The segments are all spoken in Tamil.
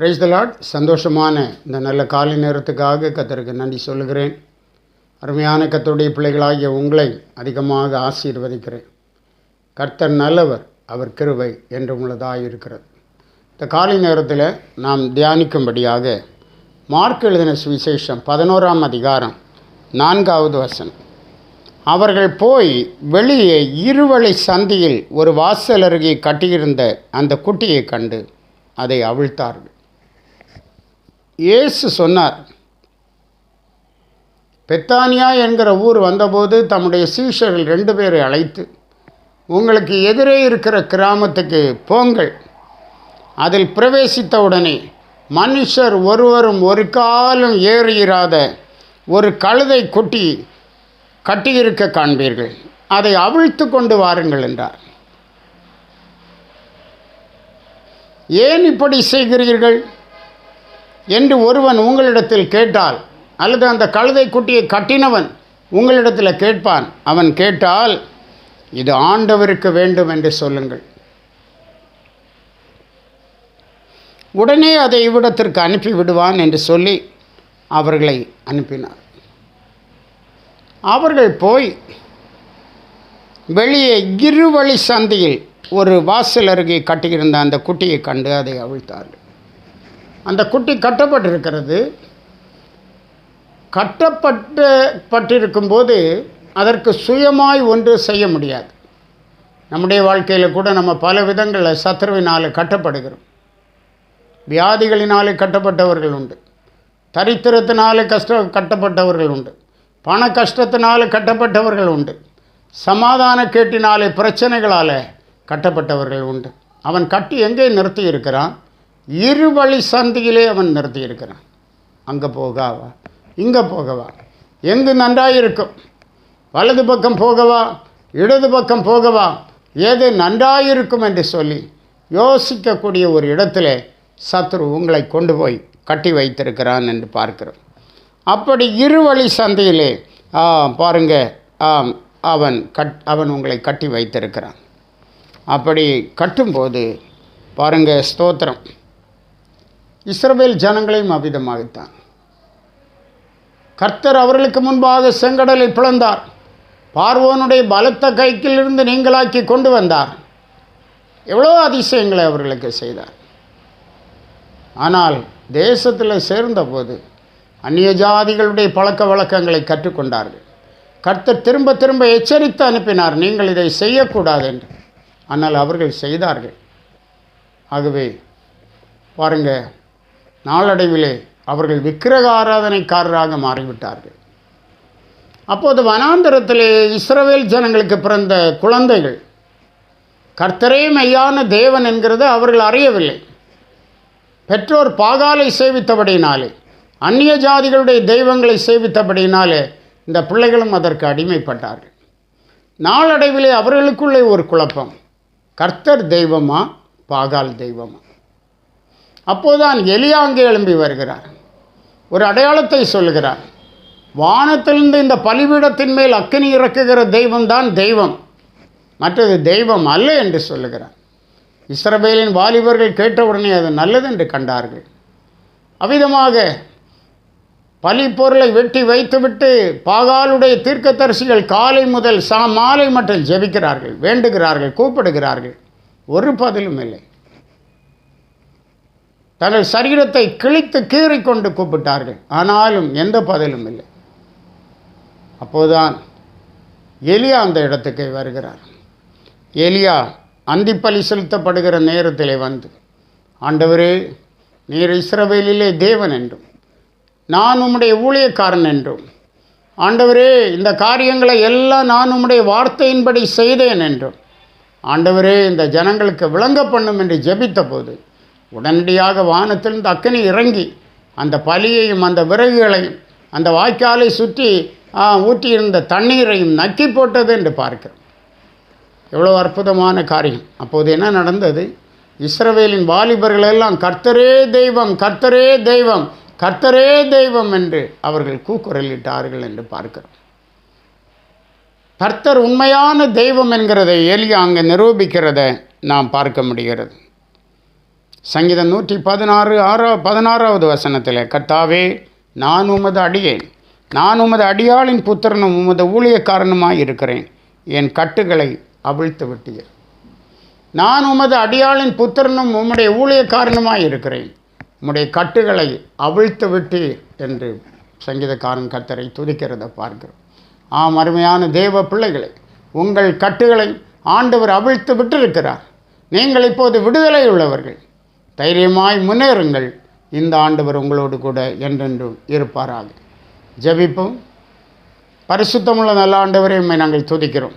பிரைஸ் த லாட் சந்தோஷமான இந்த நல்ல காலை நேரத்துக்காக கத்தருக்கு நன்றி சொல்லுகிறேன். அருமையான கத்தருடைய பிள்ளைகளாகிய உங்களை அதிகமாக ஆசீர்வதிக்கிறேன். கர்த்தர் நல்லவர் அவர் கிருவை என்று உள்ளதாக இருக்கிறது. இந்த காலை நேரத்தில் நாம் தியானிக்கும்படியாக மார்க் எழுதின சுவிசேஷம் பதினோராம் அதிகாரம் நான்காவது வசனம். அவர்கள் போய் வெளியே இருவழி சந்தியில் ஒரு வாசல் அருகே கட்டியிருந்த அந்த குட்டியை கண்டு அதை அவிழ்த்தார்கள். இயேசு சொன்னார் பெத்தானியா என்கிற ஊர் வந்தபோது தம்முடைய சீஷர்கள் ரெண்டு பேரை அழைத்து உங்களுக்கு எதிரே இருக்கிற கிராமத்துக்கு போங்கள். அதில் பிரவேசித்தவுடனே மனுஷர் ஒருவரும் ஒரு காலம் ஏறியிராத ஒரு கழுதை குட்டி கட்டியிருக்க காண்பீர்கள். அதை அவிழ்த்து கொண்டு வாருங்கள் என்றார். ஏன் இப்படி செய்கிறீர்கள்? என்று ஒருவன் உங்களிடத்தில் கேட்டால் அல்லது அந்த கழுதை குட்டியை கட்டினவன் உங்களிடத்தில் கேட்பான் அவன் கேட்டால் இது ஆண்டவருக்கு வேண்டும் என்று சொல்லுங்கள். உடனே அதை இவ்விடத்திற்கு அனுப்பி விடுவான் என்று சொல்லி அவர்களை அனுப்பினார். அவர்கள் போய் வெளியே இருவழி சந்தையில் ஒரு வாசல் அருகே கட்டியிருந்த அந்த குட்டியை கண்டு அதை அவிழ்த்தார்கள். அந்த குட்டி கட்டப்பட்டிருக்கிறது. கட்டப்பட்டப்பட்டிருக்கும் பட்டிருக்கும்போது அதற்கு சுயமாய் ஒன்று செய்ய முடியாது. நம்முடைய வாழ்க்கையில் கூட நம்ம பல விதங்களில் சத்ருவினால் கட்டப்படுகிறோம். வியாதிகளினாலே கட்டப்பட்டவர்கள் உண்டு. தரித்திரத்தினாலே கஷ்ட கட்டப்பட்டவர்கள் உண்டு. பண கஷ்டத்தினால கட்டப்பட்டவர்கள் உண்டு. சமாதான கேட்டினாலே பிரச்சனைகளால் கட்டப்பட்டவர்கள் உண்டு. அவன் கட்டி எங்கே நிறுத்தி இருக்கிறான் இருவழி சந்தியிலே அவன் நிறுத்தி இருக்கிறான் அங்கே போகாவா? இங்கே போகவா? எங்கு நன்றாயிருக்கும் வலது பக்கம் போகவா? இடது பக்கம் போகவா? எது நன்றாயிருக்கும் என்று சொல்லி யோசிக்கக்கூடிய ஒரு இடத்துல சத்ரு உங்களை கொண்டு போய் கட்டி வைத்திருக்கிறான் என்று பார்க்கிறோம். அப்படி இருவழி சந்தையிலே ஆ, பாருங்க ஆம், அவன் கட் அவன் உங்களை கட்டி வைத்திருக்கிறான். அப்படி கட்டும்போது பாருங்கள் ஸ்தோத்திரம். இஸ்ரவேல் ஜனங்களையும் அவ்விதமாகத்தான். கர்த்தர் அவர்களுக்கு முன்பாக செங்கடலை பிளந்தார். பார்வோனுடைய பலத்த கைக்கிலிருந்து நீங்களாக்கி கொண்டு வந்தார். எவ்வளோ அதிசயங்களை அவர்களுக்கு செய்தார். ஆனால் தேசத்தில் சேர்ந்தபோது அந்நிய ஜாதிகளுடைய பழக்க வழக்கங்களை கற்றுக்கொண்டார்கள். கர்த்தர் திரும்ப திரும்ப எச்சரித்து அனுப்பினார் நீங்கள் இதை செய்யக்கூடாது என்று. ஆனால் அவர்கள் செய்தார்கள். ஆகவே பாருங்கள் நாளடைவிலே அவர்கள் விக்கிரக ஆராதனைக்காரராக மாறிவிட்டார்கள். அப்போது வனாந்தரத்திலே இஸ்ரவேல் ஜனங்களுக்கு பிறந்த குழந்தைகள் கர்த்தரே மெய்யான தேவன் என்கிறத அவர்கள் அறியவில்லை. பெற்றோர் பாகாலை சேவித்தபடியினாலே அந்நிய ஜாதிகளுடைய தெய்வங்களை சேவித்தபடியினாலே இந்த பிள்ளைகளும் அதற்கு அடிமைப்பட்டார்கள். நாளடைவிலே அவர்களுக்குள்ளே ஒரு குழப்பம். கர்த்தர் தெய்வமா பாகால் தெய்வமா? அப்போதான் எலியா அங்கே எழும்பி வருகிறார். ஒரு அடையாளத்தை சொல்லுகிறார். வானத்திலிருந்து இந்த பலிபீடத்தின் மேல் அக்கினி இறக்குகிற தெய்வம்தான் தெய்வம். மற்றது தெய்வம் அல்ல என்று சொல்லுகிறார். இஸ்ரபேலின் வாலிபர்கள் கேட்டவுடனே அது நல்லது என்று கண்டார்கள். அவ்விதமாக பலி பொருளை வெட்டி வைத்துவிட்டு பாகாலுடைய தீர்க்கதரிசிகள் காலை முதல் சா மாலை மட்டும் ஜெபிக்கிறார்கள் வேண்டுகிறார்கள் கூப்பிடுகிறார்கள். ஒரு பதிலும் இல்லை. தங்கள் சரீரத்தை கிழித்து கீறிக்கொண்டு கூப்பிட்டார்கள். ஆனாலும் எந்த பதிலும் இல்லை. அப்போதுதான் எலியா அந்த இடத்துக்கு வருகிறார். எலியா அந்திப்பலி செலுத்தப்படுகிற நேரத்திலே வந்து ஆண்டவரே நீர் இஸ்ரவேலிலே தேவன் என்றும் நான் உம்முடைய ஊழியக்காரன் என்றும் ஆண்டவரே இந்த காரியங்களை எல்லாம் நான் உம்முடைய வார்த்தையின்படி செய்தேன் என்றும் ஆண்டவரே இந்த ஜனங்களுக்கு விளங்க பண்ணும் என்று ஜெபித்த போது உடனடியாக வானத்திலிருந்து அக்கனி இறங்கி அந்த பலியையும் அந்த விறகுகளையும் அந்த வாய்க்காலை சுற்றி ஊற்றியிருந்த தண்ணீரையும் நக்கி போட்டது என்று பார்க்கிறோம். எவ்வளோ அற்புதமான காரியம். அப்போது என்ன நடந்தது? இஸ்ரவேலின் வாலிபர்கள் எல்லாம் கர்த்தரே தெய்வம் கர்த்தரே தெய்வம் கர்த்தரே தெய்வம் என்று அவர்கள் கூக்குரலிட்டார்கள் என்று பார்க்கிறோம். கர்த்தர் உண்மையான தெய்வம் என்கிறதை எலியா அங்கே நிரூபிக்கிறத நாம் பார்க்க முடிகிறது. சங்கீதம் நூற்றி பதினாறு ஆறா பதினாறாவது வசனத்தில் கர்த்தாவே நான் உமது அடியேன். நான் உமது அடியாளின் புத்திரனும் உமது ஊழியக்காரனுமாய் இருக்கிறேன். என் கட்டுகளை அவிழ்த்து விட்டீர். நான் உமது அடியாளின் புத்திரனும் உம்முடைய ஊழியக்காரனுமாய் இருக்கிறேன். உம்முடைய கட்டுகளை அவிழ்த்து விட்டீர் என்று சங்கீதக்காரன் கத்தரை துதிக்கிறத பார்க்கிறோம். ஆம் அருமையான தேவ பிள்ளைகளை உங்கள் கட்டுகளை ஆண்டவர் அவிழ்த்து விட்டிருக்கிறார். நீங்கள் இப்போது விடுதலை உள்ளவர்கள் தைரியமாய் முன்னேறுங்கள். இந்த ஆண்டவர் உங்களோடு கூட என்றென்றும் இருப்பாராக. ஜபிப்போம். பரிசுத்தமுள்ள நல்ல ஆண்டவரை நாங்கள் துதிக்கிறோம்.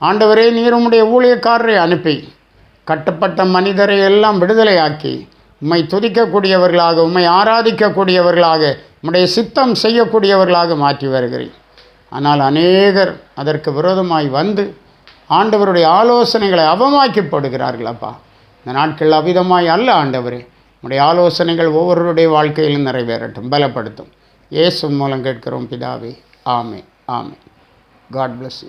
ஆண்டவரே நீர் உம்முடைய ஊழியக்காரரை அனுப்பி கட்டப்பட்ட மனிதரை எல்லாம் விடுதலையாக்கி உம்மை துதிக்கக்கூடியவர்களாக உம்மை ஆராதிக்கக்கூடியவர்களாக உம்முடைய சித்தம் செய்யக்கூடியவர்களாக மாற்றி வருகிறேன். ஆனால் அநேகர் அதற்கு விரோதமாய் வந்து ஆண்டவருடைய ஆலோசனைகளை அவமாக்கப்படுகிறார்கள் அப்பா. இந்த நாட்கள் அவிதமாய் அல்ல ஆண்டவரே. உடைய ஆலோசனைகள் ஒவ்வொருவருடைய வாழ்க்கையிலும் நிறைவேறட்டும் பலப்படுத்தும். இயேசு மூலம் கேட்கிறோம் பிதாவே. ஆமே ஆமே காட் பிளஸ் யூ